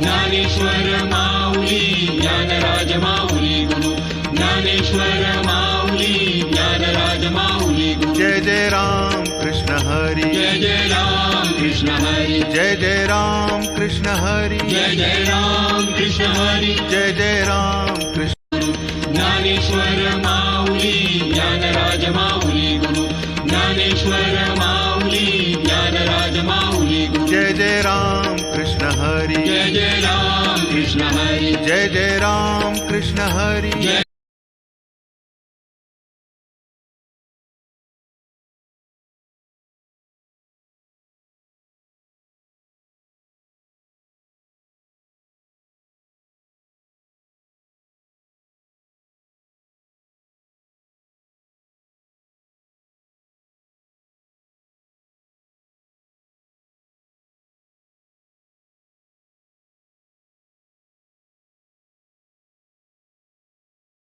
Dnyaneshwar Mauli Dnyanraj Mauli Guru. Dnyaneshwar Mauli Dnyanraj Mauli Guru. Jai Jai Ram. Krishna Hari Jai Jai Ram Krishna Hari Jai Jai Ram Krishna Hari Jai Jai Ram Krishna Hari Jai Jai Ram Krishna Dnyaneshwar Mauli Dnyanraj Mauli Guru Dnyaneshwar Mauli Dnyanraj Mauli Guru Jai Jai Ram Krishna Hari Jai Jai Ram Krishna Hari Jai Jai Ram Krishna Hari Jai